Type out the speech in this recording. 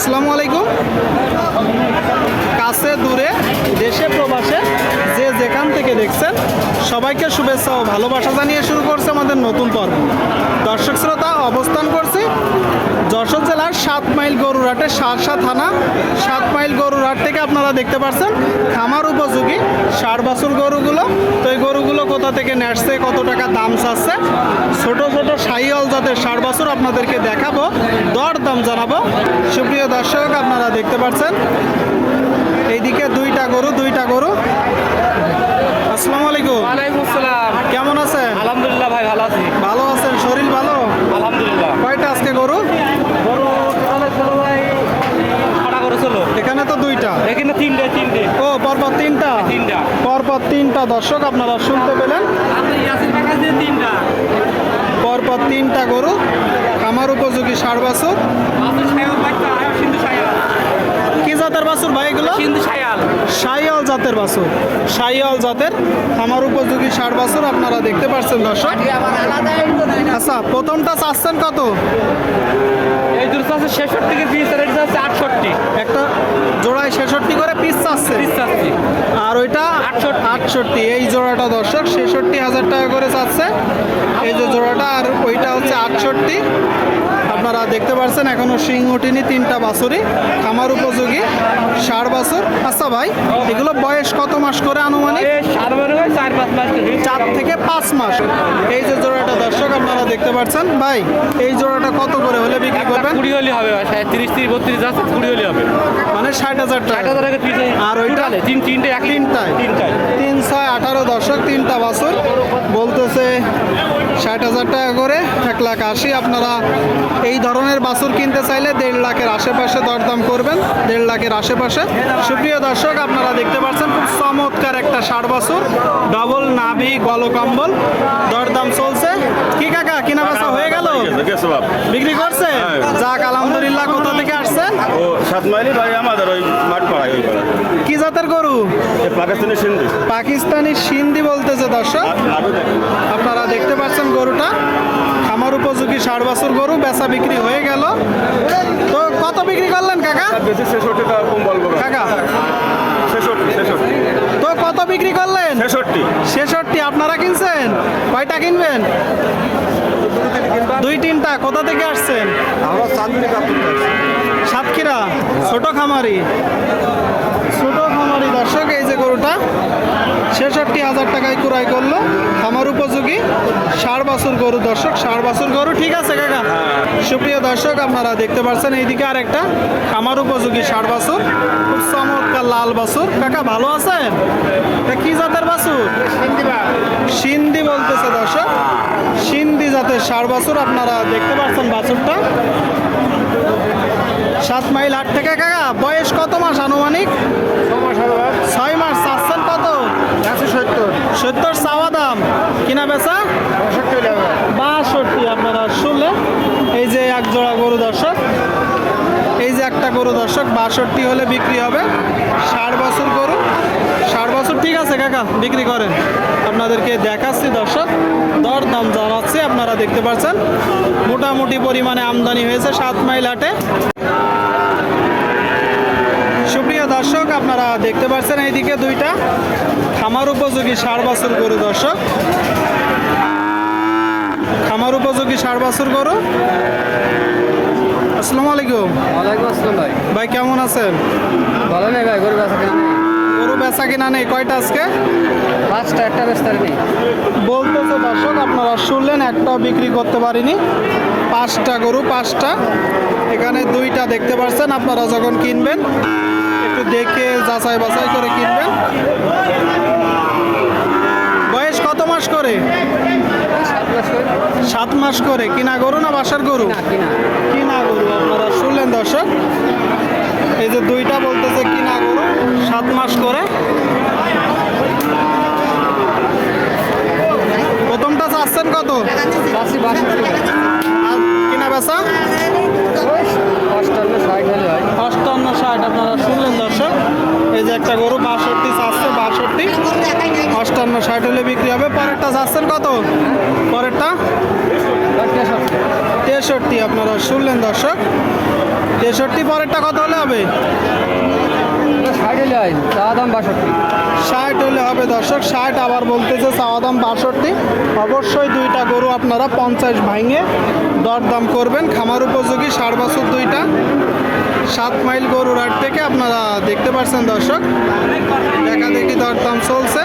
আসসালামু আলাইকুম। কাছে, দূরে, দেশে, প্রবাসে, যে যেখান থেকে দেখছেন, সবাইকে শুভেচ্ছা ও ভালোবাসা জানিয়ে শুরু করছে আমাদের নতুন পর্ব। দর্শক শ্রোতা, অবস্থান করছি যশোর জেলার সাত মাইল গরুরহাটে সারসা থানা, সাত মাইল গরুরহাট থেকে আপনারা দেখতে পাচ্ছেন খামার উপযোগী ষাট বছর গরুগুলো তো এই গরুগুলো কোথা থেকে নেসছে কত টাকা দাম চাচ্ছে? ছোট ছোট সাইয়াল জাতের ষাট বছর আপনাদেরকে দেখাবো দর দাম জানাব। সুপ্রিয় দর্শক আপনারা দেখতে পাচ্ছেন এইদিকে দুইটা গরু দুইটা গরু। আসসালামু আলাইকুম। ওয়ালাইকুম আসসালাম। কেমন আছেন আলহামদুলিল্লাহ ভাই ভালো আছি ভালো আছেন শরীর ভালো আলহামদুলিল্লাহ কয়টা আজকে গরু বড় টোটালে চলো ভাই ছটা করে চলো এখানে এখানে তিনটে তিনটে। ও পরপর তিনটা? তিনটা। পরপর তিনটা। দর্শক আপনারা শুনতে পেলেন। তিনটা। পরপর তিনটা গরু। আমার উপযোগী ষাট বছর। কি জাতের বাছুর ভাই এগুলো? সাইয়াল জাতের বাছুর। সাইয়াল জাতের আমার উপযোগী ষাট বছর আপনারা দেখতে পাচ্ছেন দর্শক। প্রথমটা চাচ্ছেন কত? এই দুটো আছে ছেষট্টি থেকে পিস আর এটা আছে আটষট্টি। একটা জোড়ায় ছেষট্টি করে পিস চাচ্ছে? পিস চাচ্ছি। আর ওইটা? আটষট্টি। আটষট্টি। এই জোড়াটা দর্শক ছেষট্টি হাজার টাকা করে চাচ্ছে। এই যে জোড়াটা আর ওইটা হচ্ছে আটষট্টি। আপনারা দেখতে পাচ্ছেন এখনও শিং উঠিনি তিনটা বাছুরি। খামার উপযোগী ষাট বছর। আচ্ছা ভাই এগুলো বয়স কত মাস করে আনুমানিক? মানে চার থেকে পাঁচ মাস। এই যে জোড়াটা দর্শক দেখতে পাচ্ছেন। ভাই এই জোড়াটা কত করে হলে বিক্রি করবেন? কুড়ি হলে হবে তিরিশ তিরিশ বত্রিশ আছে কুড়ি হলে হবে। মানে ষাট হাজার টাকা। হাজার টাকা আর ওইটা? তিন তিনটে এক তিনটায়। তিনটায়। তিন ছয় আঠারো দশক তিনটা বাছুর। বলতেছে ষাট হাজার টাকা করে এক লাখ আশি। আপনারা এই ধরনের বাছুর কিনতে চাইলে দেড় লাখের আশেপাশে দরদাম করবেন দেড় লাখের আশেপাশে। সুপ্রিয় দর্শক আপনারা দেখতে পাচ্ছেন খুব চমৎকার একটা ষাট বাছুর ডবল নাভি গলকম্বল। দরদাম চলছে। কি কাকা কিনা বেচা হয়ে গেল বিক্রি করছে? হ্যাঁ। যাক আলহামদুলিল্লাহ কোথা থেকে আসছেন? ও সাত মাইলি ভাই আমাদের ওই মাঠ পাড়ায় ওই পাড়া কি জাতের গরু? পাকিস্তানি সিন্ধু। পাকিস্তানি সিন্ধি বলতেছে দর্শক। আপনারা দেখতে পাচ্ছেন গরুটা। খামার উপযোগী ষাট বছর গরু বেচা বিক্রি হয়ে গেল। তো কত বিক্রি করলেন কাকা? ছেষট্টি টাকা কম বলব কাকা? তো কত বিক্রি করলেন? ছেষট্টি। ছেষট্টি আপনারা কিনছেন? কয়টা কিনবেন? দুই তিনটা কোথা থেকে আসছেন? আমরা চাঁদনি সাতক্ষীরা ছোট খামারি। ছোট খামারি দর্শক এই যে গরুটা। হাজার টাকায় ক্রয় করল। খামার উপযোগী ষাট বছর গরু দর্শক ষাট বছর গরু ঠিক আছে কাকা? সুপ্রিয় দর্শক আপনারা দেখতে পাচ্ছেন এইদিকে আর একটা খামার উপযোগী ষাট বছর খুব চমৎকার লাল বাছুর। কাকা ভালো আছেন? কি জাতের বাছুর? সিন্ধি বলতেছে দর্শক। সিন্ধি জাতের ষাট বছর আপনারা দেখতে পাচ্ছেন বাছুরটা। সাত মাইল আট থেকে কাকা বয়স কত মাস আনুমানিক? ছয় মাস চাচ্ছেন কত সত্তর সত্তর চাওয়া দাম কিনা বেচা বাষট্টি আপনারা শুনলেন এই যে এক জোড়া গরু দর্শক এই যে একটা গরু দর্শক, বাষট্টি হলে বিক্রি হবে। ষাট বছর গরু। ষাট বছর ঠিক আছে কাকা, বিক্রি করেন। আপনাদেরকে দেখাচ্ছি দর্শক দর দাম জানাচ্ছি, আপনারা দেখতে পাচ্ছেন। মোটামুটি পরিমাণে আমদানি হয়েছে সাত মাইল হাটে। সুপ্রিয় দর্শক, আপনারা দেখতে পাচ্ছেন এইদিকে দুইটা। খামার উপযোগী ষাট বছর গরু দর্শক। খামার উপযোগী ষাট বছর গরু। আসসালামু আলাইকুম। ওয়ালাইকুম আসসালাম ভাই। ভাই কেমন আছেন? ভালো নেই ভাই গরু বেচা কেন গরু বেচা কিনা নেই কয়টা আজকে? পাঁচটা একটা বেচতে নেই বলতেছে দর্শক আপনারা শুনলেন একটাও বিক্রি করতে পারিনি। পাঁচটা গরু পাঁচটা। এখানে দুইটা দেখতে পাচ্ছেন আপনারা যখন কিনবেন একটু দেখে যাচাই বাছাই করে কিনবেন। বয়স কত মাস করে? সাত মাস করে। কিনা গরু না বাসার গরু? কিনা গরু আপনারা শুনলেন দর্শক। এই যে দুইটা বলতেছে কিনা গরু সাত মাস করে। প্রথমটা চাচ্ছেন কত? কিনা বেচা? অষ্টান্ন ষাট আপনারা শুনলেন দর্শক। এই যে একটা গরু বাষট্টি অষ্টান্ন ষাট হলে বিক্রি হবে। পরেরটা চাচ্ছেন কত? পরেরটা? তেষট্টি আপনারা শুনলেন দর্শক। তেষট্টি, পরেরটা কত হলে হবে? ষাট হলে দাম ষাট হলে হবে দর্শক, ষাট আবার বলতেছে চাওয়া দাম বাষট্টি। অবশ্যই দুইটা গরু আপনারা পঞ্চাশ ভাঙে দরদাম করবেন। খামার উপযোগী ষাট বছর দুইটা। সাত মাইল গরুর হাট থেকে আপনারা দেখতে পাচ্ছেন দর্শক। দেখা দেখি দরদাম চলছে।